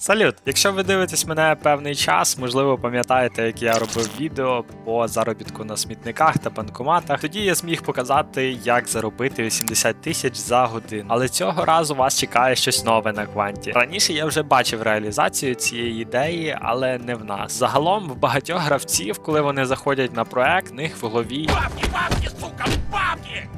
Салют! Якщо ви дивитесь мене певний час, можливо, пам'ятаєте, як я робив відео по заробітку на смітниках та банкоматах. Тоді я зміг показати, як заробити 80 тисяч за годину. Але цього разу вас чекає щось нове на кванті. Раніше я вже бачив реалізацію цієї ідеї, але не в нас. Загалом в багатьох гравців, коли вони заходять на проект, них в голові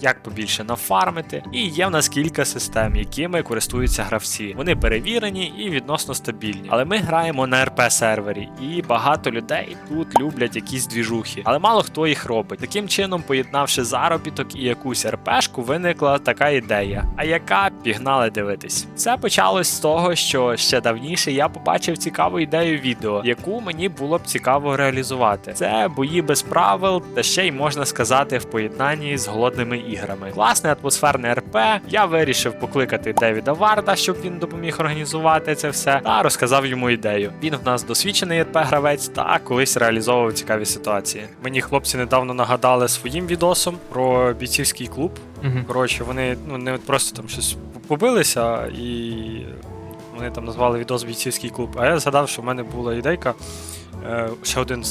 як побільше нафармити, і є в нас кілька систем, якими користуються гравці. Вони перевірені і відносно стабільні. Але ми граємо на РП сервері, і багато людей тут люблять якісь двіжухи, але мало хто їх робить. Таким чином, поєднавши заробіток і якусь РПшку, виникла така ідея. А яка пігнали дивитись? Це почалось з того, що ще давніше я побачив цікаву ідею відео, яку мені було б цікаво реалізувати. Це бої без правил, та ще й можна сказати в поєднанні з голодними іграми. Класне атмосферне РП. Я вирішив покликати Девіда Варда, щоб він допоміг організувати це все, та розказав йому ідею. Він в нас досвідчений РП-гравець та колись реалізовував цікаві ситуації. Мені хлопці недавно нагадали своїм відосом про бійцівський клуб. Мгм. Коротше, вони ну не просто там щось побилися і вони там назвали відос бійцівський клуб. А я згадав, що в мене була ідейка. Е, Ще один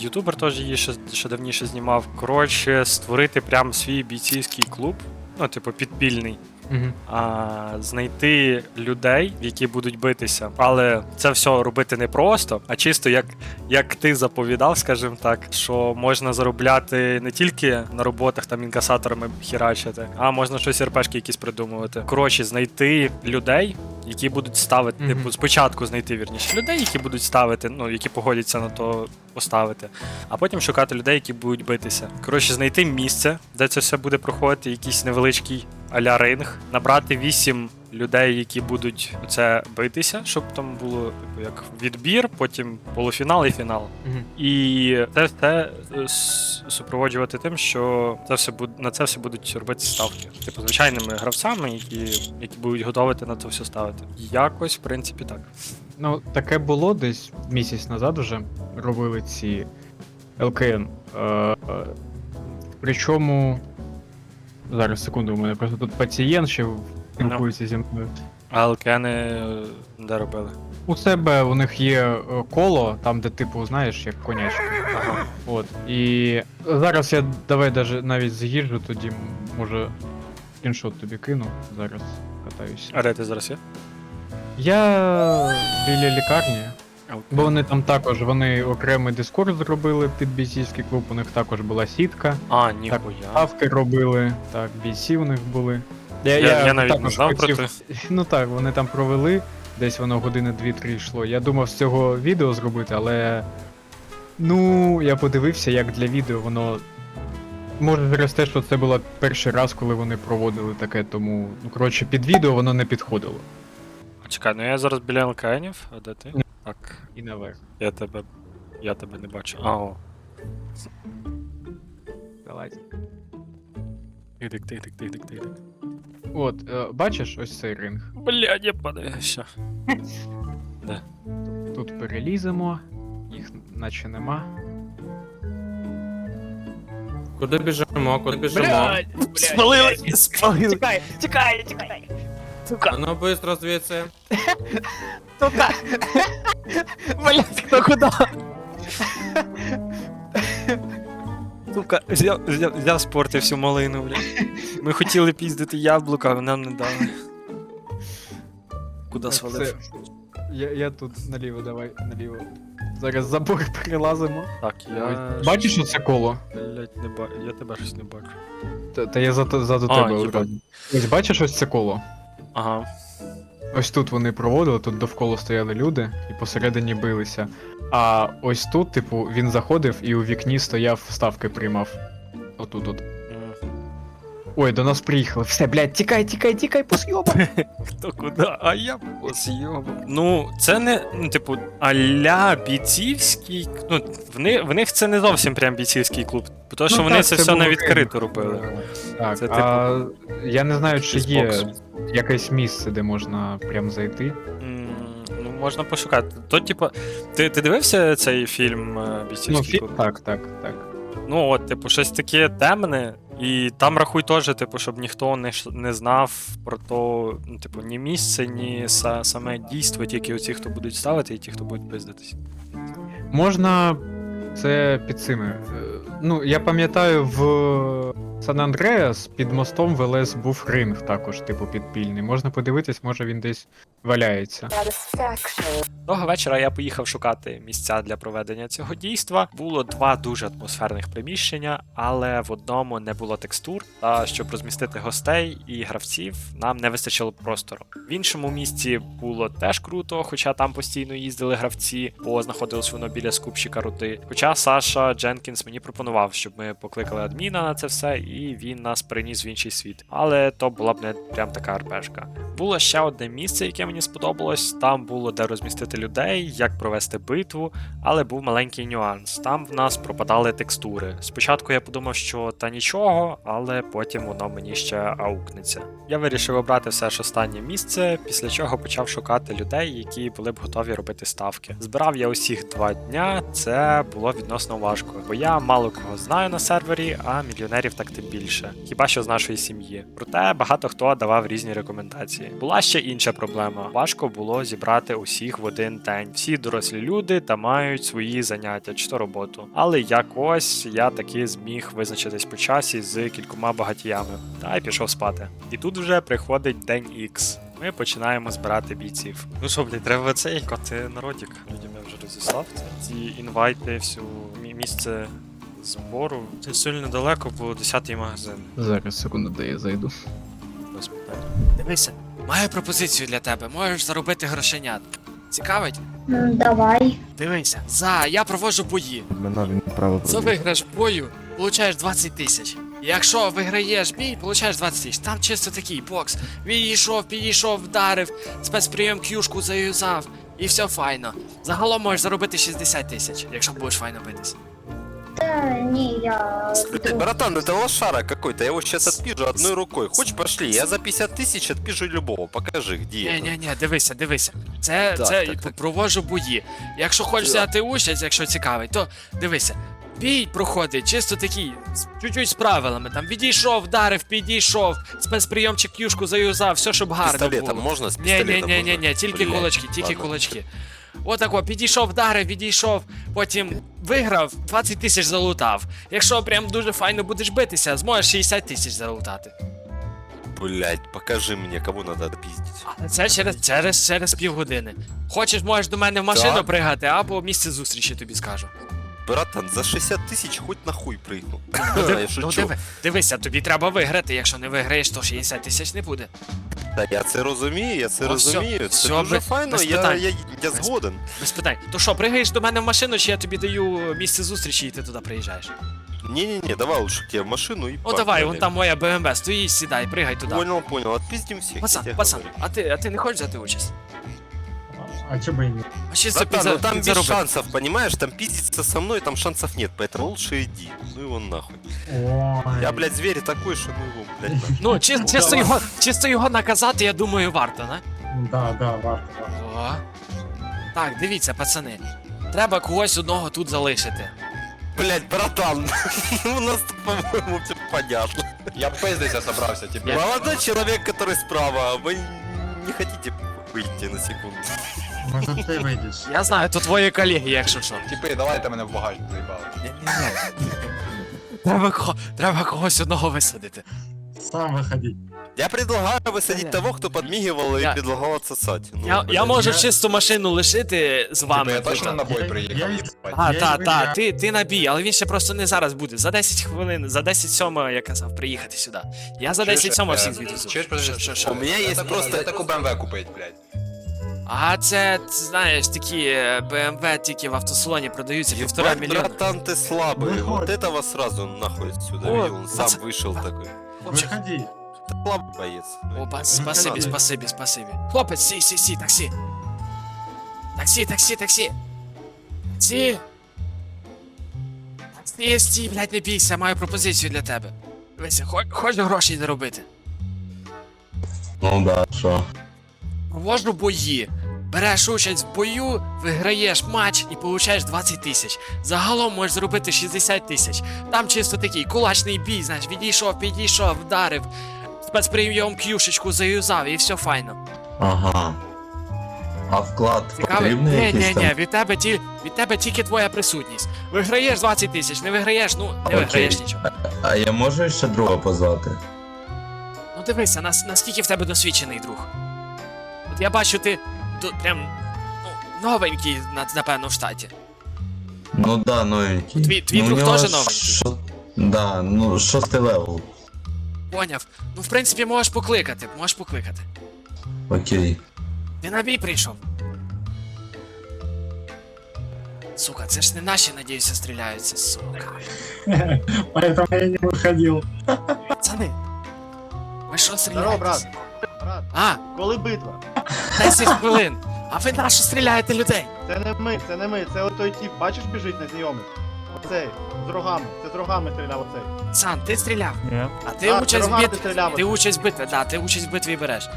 ютубер теж її ще, ще давніше знімав. Коротше, створити прям свій бійцівський клуб, ну, типу, підпільний. Мгм. А, знайти людей, які будуть битися. Але це все робити не просто, а чисто як, як ти заповідав, скажімо так, що можна заробляти не тільки на роботах там інкасаторами хірачити, а можна щось РПшки якісь придумувати. Коротше, знайти людей, які будуть ставити, Мгм. типу, спочатку знайти вірніше людей, які будуть ставити, ну які погодяться на то поставити, а потім шукати людей, які будуть битися. Коротше, знайти місце, де це все буде проходити, якийсь невеличкий аля ринг, набрати вісім людей, які будуть це битися, щоб там було типу, як відбір, потім полуфінал і фінал. Мгм. І це все е, супроводжувати тим, що це все буде на це все будуть робити ставки. Типу звичайними гравцями, які, які будуть готовити на це все ставити. Якось, в принципі, так. Ну, таке було десь місяць назад вже робили ці ЛКН. Е, е, причому. Зараз, секунду, у мене просто тут пацієнт ще спілкується зі мною. А алкени е, де робили? У себе у них є е, коло, там, де, типу, знаєш, як конячка. Ага. От. І зараз я давай даже навіть з'їжджу, тоді може скріншот тобі кину. Зараз катаюся. А де ти зараз є? Я біля лікарні. Бо вони там також вони окремий дискорд зробили під бійцівський клуб, у них також була сітка, А, ніхуя. ставки робили, так, бійці у них були. Я, я, навіть не знав про хотів- те. Ну так, вони там провели, десь воно години 2-3 йшло. Я думав з цього відео зробити, але. Ну, я подивився, як для відео воно. Може через те, що це було перший раз, коли вони проводили таке, тому. Ну, коротше, під відео воно не підходило. Чекай, ну я зараз біля ЛКНів, а де ти? Так, І наверх. я тебе. Я тебе не бачу. А, о. Давайте. Тик, тик, тик, тик, тик, тик. От, е, бачиш ось цей ринг. Бля, не падає ще. Тут переліземо, їх наче нема. Куди біжимо, куди біжимо? Спалили! Спалили! Тікай, тікай, тікай. Сука, А ну быстро звідси. сука. Блять, хто куди? Сука, взяв, взяв, взяв спорти всю малину, бля. Ми хотіли піздити яблука, а нам не дали. Куди Так, свалив? Я, я тут наліво, давай, наліво. Зараз забор перелазимо. Так, я. Бачиш оце коло? Блять, не бачу. Я тебе щось не бачу. Та, та я за, за до А, тебе їбать. одразу. Ось бачиш ось це коло? Ага. Ось тут вони проводили, тут довкола стояли люди і посередині билися. А ось тут, типу, він заходив і у вікні стояв, ставки приймав. Отут от. Ой, до нас приїхали. Все, блядь, тікай, тікай, тікай, посйоба. Хто куди? А я посйобав. Ну, це не, ну, типу, аля бійцівський. Ну, в них, в них це не зовсім прям бійцівський клуб. Тому що Ну, вони так, це це все на відкрито робили. Так, Це, а я не знаю, чи є боксу. Якесь місце, де можна прям зайти. М, Ну, можна пошукати. То, типу, ти, ти дивився цей фільм е, Ну, Бійцівський так, так, так. Ну, от, типу, щось таке темне, І там рахуй теж, типу, щоб ніхто не, ш- не знав про то, ну, типу, ні місце, ні са, саме дійство, тільки оці, хто будуть ставити, і ті, хто будуть пиздитись. Можна це під цими. е, Ну, я пам'ятаю, в Сан Андреас під мостом в ЛС був ринг також, типу, підпільний. Можна подивитись, може він десь валяється. Того вечора я поїхав шукати місця для проведення цього дійства. Було два дуже атмосферних приміщення, але в одному не було текстур. Та щоб розмістити гостей і гравців, нам не вистачило простору. В іншому місці було теж круто, хоча там постійно їздили гравці, бо знаходилось воно біля скупщика рути. Хоча Саша Дженкінс мені пропонував, щоб ми покликали адміна на це все, і він нас приніс в інший світ. Але то була б не прям така РПшка. Було ще одне місце, яке мені сподобалось. Там було де розмістити людей, як провести битву, але був маленький нюанс. Там в нас пропадали текстури. Спочатку я подумав, що та нічого, але потім воно мені ще аукнеться. Я вирішив обрати все ж останнє місце, після чого почав шукати людей, які були б готові робити ставки. Збирав я усіх два дня. Це було відносно важко, бо я мало кого знаю на сервері, а мільйонерів так тим більше. Хіба що з нашої сім'ї. Проте багато хто давав різні рекомендації. Була ще інша проблема: важко було зібрати усіх в один день. Всі дорослі люди та мають свої заняття чи то роботу. Але якось я таки зміг визначитись по часі з кількома багатіями та й пішов спати. І тут вже приходить день Х. Ми починаємо збирати бійців. Ну що, блядь, треба цей коти народік. Людям я вже розіслав це. Ці інвайти, всю мі- місце збору. Це сильно далеко, бо 10-й магазин. Зараз секунду, де я зайду. Без питань. Дивися, маю пропозицію для тебе. Можеш заробити грошенят. Цікавить? Давай. Дивися. За, я проводжу бої. Мене він право За виграш бою, получаєш 20 тисяч. Якщо виграєш бій, получаєш 20 тисяч. Там чисто такий бокс. Відійшов, підійшов, вдарив, спецприйом кюшку заюзав. І все файно. Загалом можеш заробити 60 тисяч, якщо будеш файно битись. Та ні, я. Блядь, братан, это лошара какой-то, я его сейчас отпижу одной рукой. Хочешь, пошли, я за 50 тысяч отпижу любого, покажи, где Ні, это. ні, ні, дивися, дивися. Це, Так, це так, так. проводжу бої. Якщо хочеш Так. взяти участь, якщо цікавий, то дивися. Бій проходить чисто такий, з- чуть-чуть з правилами. Там відійшов, вдарив, підійшов, спецприйомчик юшку заюзав, все, щоб гарно Пистолетом було. можно? С Ні, пистолетом ні, ні, ні, можно? ні, тільки Блядь, кулачки, тільки ладно. кулачки. Отако, підійшов, вдарив, відійшов, потім виграв, 20 тисяч залутав. Якщо прям дуже файно будеш битися, зможеш 60 тисяч залутати. Блять, покажи мені, кому треба отпиздить. Але це через, через, через півгодини. Хочеш, можеш до мене в машину Так. пригати, або місце зустрічі тобі скажу. Братан, за 60 тысяч хоть нахуй прыгну. Ну, Я ну шучу. диви, дивися, тобі треба виграти. Якщо не виграєш, то 60 тисяч не буде. Та я це розумію, я це всьо, розумію. Це всьо, дуже без- файно, без я, питань. я, я Без- згоден. Без питань. То що, пригаєш до мене в машину, чи я тобі даю місце зустрічі і ти туди приїжджаєш? Не-не-не, давай лучше к тебе в машину и О, давай, вон там моя БМВ, стої, сідай, пригай туди. Понял, понял, отпиздим всех. я Пацан, тебе пацан, говорю. а ти, а ти не хочеш взяти участь? А чё бы и нет? А чисто Братан, ну підза- там без підзаробити. шансов, понимаешь? Там пиздиться со мной, там шансов нет, поэтому лучше иди. Ну его нахуй. Ой. Я, блядь, зверь такой, что ну его, блядь, нахуй. Ну, чи, чисто, його, чисто його наказати, я думаю, варто, не? Да, да, варто, варто. О. Так, дивіться, пацани. Треба когось одного тут залишити. Блядь, братан, у нас тут, по-моему, все понятно. Я пиздиться собрався, тебе. Молодой человек, который справа, вы не хотите выйти на секунду? Может, ты выйдешь? Я знаю, то твої колеги, якщо що. Типи, давайте мене в багажник заїбали. Треба, ко- треба когось одного висадити. Сам выходи. Я предлагаю высадить того, кто подмигивал Я- и предлагал отсосать. Ну, Я, я блядь. можу я- чисту машину лишити з Типи, вами. я точно тут. на бой Я- приїхав, я- їбать. А, Я та, й та, виграв. ти, ти на бій, але він ще просто не зараз буде. За 10 хвилин, за 10 сьома я казав приїхати сюди. Я за 10 сьома всіх відвезу. Чуєш, Що, що, що? У меня Я есть таку- просто... Я таку БМВ купить, блядь. А це, ти знаєш, такі е, BMW тільки в автосалоні продаються півтора Ебать, мільйона. братан, ты слабый. Выходь. Вот этого сразу нахуй отсюда. О, видел, он сам пац- вышел такой. Хлопчик, Выходи. Ты слабый боец. О, па- спасибі, ладно. спасибі, спасибі. Хлопець, сі, сі, сі, таксі. Таксі, таксі, таксі. Таксі. Таксі, стій, блядь, не бійся, маю пропозицію для тебе. Дивися, хоч, хочеш грошей заробити? Ну да, що? Провожу бої. Береш участь в бою, виграєш матч і получаєш 20 тисяч. Загалом можеш зробити 60 тисяч. Там чисто такий кулачний бій, знаєш, відійшов, підійшов, вдарив. Спецприйом к'юшечку заюзав і все файно. Ага. А вклад потрібний Ні, якийсь ні, ні, від тебе, ті, від тебе тільки твоя присутність. Виграєш 20 тисяч, не виграєш, ну не Окей. виграєш нічого. А я можу ще друга позвати? Ну дивися, нас, наскільки в тебе досвідчений друг. От я бачу, ти тут прям ну, новенький, на- напевно, в штаті. Ну да, новенький. Твій- твій ну, друг теж новенький? шо- Да, ну шостий левел. Поняв. Ну, в принципі, можеш покликати, можеш покликати. Окей. Ти на бій прийшов. Сука, це ж не наші, надіюся, стріляються, сука. Поэтому я не выходил. Пацани. Ви що Здорово, брат. Брат, А, коли битва? 10 хвилин. А ви на що стріляєте людей? Це не ми, це не ми, це отой тип, бачиш, біжить незнайомий. Оцей, з рогами, це з рогами стріляв оцей. Сан, ти стріляв. Ні. А ти А, участь в битві. стріляв. Ти участь в битві, да, ти участь в битві береш.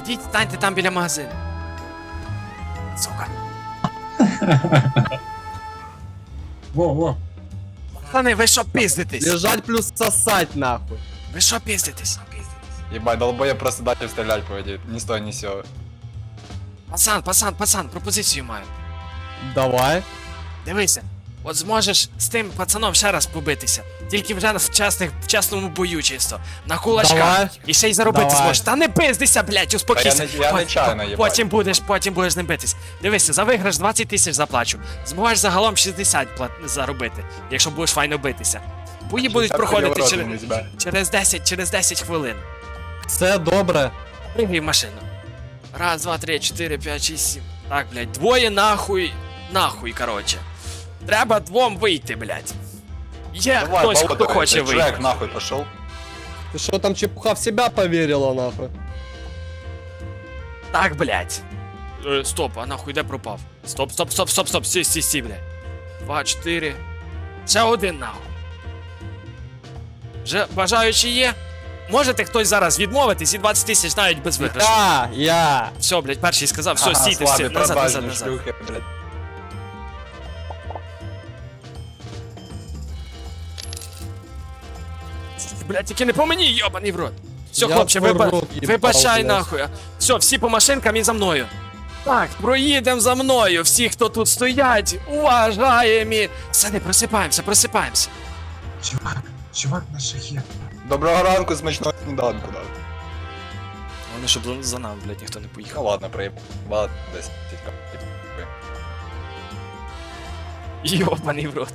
Ідіть, станьте там біля магазину. Сука. Во, во. Пацани, ви що пиздитесь? Лежать плюс сосать нахуй. Ви що пиздитесь? Ебать, долбоеб просто дайте стрелять пойдет. Ни с того, ни с сего. Пацан, пацан, пацан, пропозицію маю. Давай. Дивися, от зможеш з тим пацаном ще раз побитися. Тільки вже в чесних, в чесному бою чисто. На кулачках. Давай. І ще й заробити Давай. зможеш. Та не пиздися, блядь, успокійся. Та я не- я Пот- нечаянно, по- Потім будеш, потім будеш не битись. Дивися, за виграш 20 тисяч заплачу. Зможеш загалом 60 плат... заробити, якщо будеш файно битися. Бої будуть проходити через, через 10, через 10 хвилин. Все добре. Пригай в машину. Раз, два, три, чотири, п'ять, шість, сім. Так, блядь, двоє нахуй. Нахуй, короче. Треба двом вийти, блядь. Є Давай, хтось, болото, хто хоче ты вийти. Человек нахуй пошел. Ти що там чепуха в себе повірила нахуй? Так, блядь. Е, стоп, а нахуй де пропав? Стоп, стоп, стоп, стоп, стоп, сі, сі, сі, блядь. Два, чотири. Ще один нахуй. Вже бажаючі є? Можете хтось зараз відмовитись і 20 тисяч навіть без виграшу. Я, я. Все, блядь, перший сказав, все, Ага, стійте, всі, слабый, назад, назад, продажный, назад. шлюхи, блядь. Блядь, тільки не по мені, йобаний в рот. Все, Я хлопче, твой виба... рот їбав, вибачай блядь. нахуй. Все, всі по машинкам і за мною. Так, проїдемо за мною. Всі, хто тут стоять, уважаємі. Все, не просипаємося, просипаємося. Чувак, чувак на шахе. Доброго ранку, смачного сніданку, да. Головне, щоб за- за нами, блядь, ніхто не Ну поїхав. ладно, проебал 10 Йобаний в рот.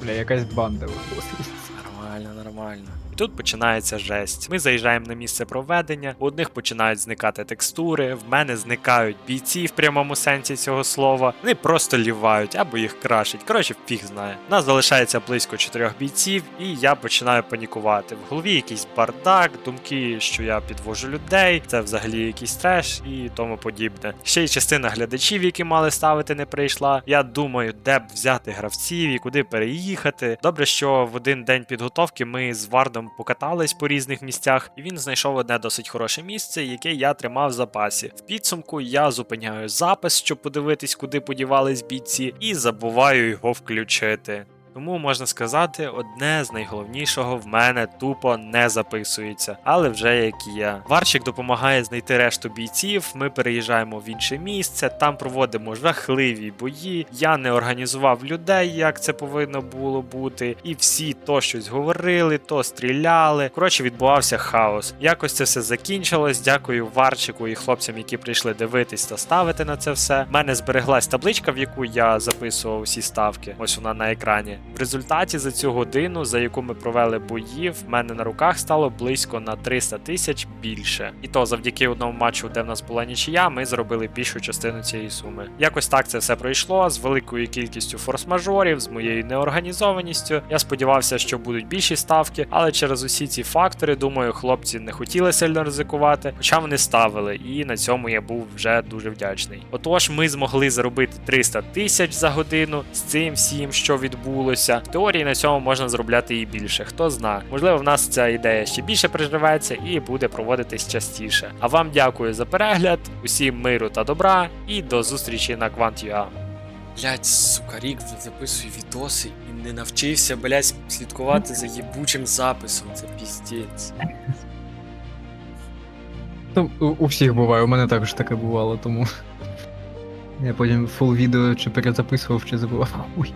Бля, якась банда виходить. Нормально, нормально. Тут починається жесть. Ми заїжджаємо на місце проведення. У одних починають зникати текстури, в мене зникають бійці в прямому сенсі цього слова. Вони просто лівають або їх крашать. Коротше, фіг знає. Нас залишається близько чотирьох бійців, і я починаю панікувати. В голові якийсь бардак, думки, що я підвожу людей, це взагалі якийсь треш і тому подібне. Ще й частина глядачів, які мали ставити, не прийшла. Я думаю, де б взяти гравців і куди переїхати. Добре, що в один день підготовки ми з Вардом покатались по різних місцях, і він знайшов одне досить хороше місце, яке я тримав в запасі. В підсумку я зупиняю запис, щоб подивитись, куди подівались бійці, і забуваю його включити. Тому можна сказати, одне з найголовнішого в мене тупо не записується, але вже як є. Варчик допомагає знайти решту бійців. Ми переїжджаємо в інше місце, там проводимо жахливі бої. Я не організував людей, як це повинно було бути, і всі то щось говорили, то стріляли. Коротше, відбувався хаос. Якось це все закінчилось. Дякую Варчику і хлопцям, які прийшли дивитись та ставити на це все. У мене збереглась табличка, в яку я записував всі ставки. Ось вона на екрані. В результаті за цю годину, за яку ми провели бої, в мене на руках стало близько на 300 тисяч більше. І то завдяки одному матчу, де в нас була нічия, ми зробили більшу частину цієї суми. Якось так це все пройшло з великою кількістю форс-мажорів, з моєю неорганізованістю. Я сподівався, що будуть більші ставки, але через усі ці фактори, думаю, хлопці не хотіли сильно ризикувати, хоча вони ставили, і на цьому я був вже дуже вдячний. Отож, ми змогли заробити 300 тисяч за годину з цим всім, що відбулося. Сподобалося. В теорії на цьому можна заробляти і більше. Хто зна. Можливо, в нас ця ідея ще більше приживеться і буде проводитись частіше. А вам дякую за перегляд, усім миру та добра, і до зустрічі на Quant.ua. Блять, сука, рік записую відоси і не навчився, блять, слідкувати за єбучим записом. Це піздець. Ну, у, у всіх буває, у мене також таке бувало, тому. Я потім фул відео чи перезаписував, чи забував. Ой.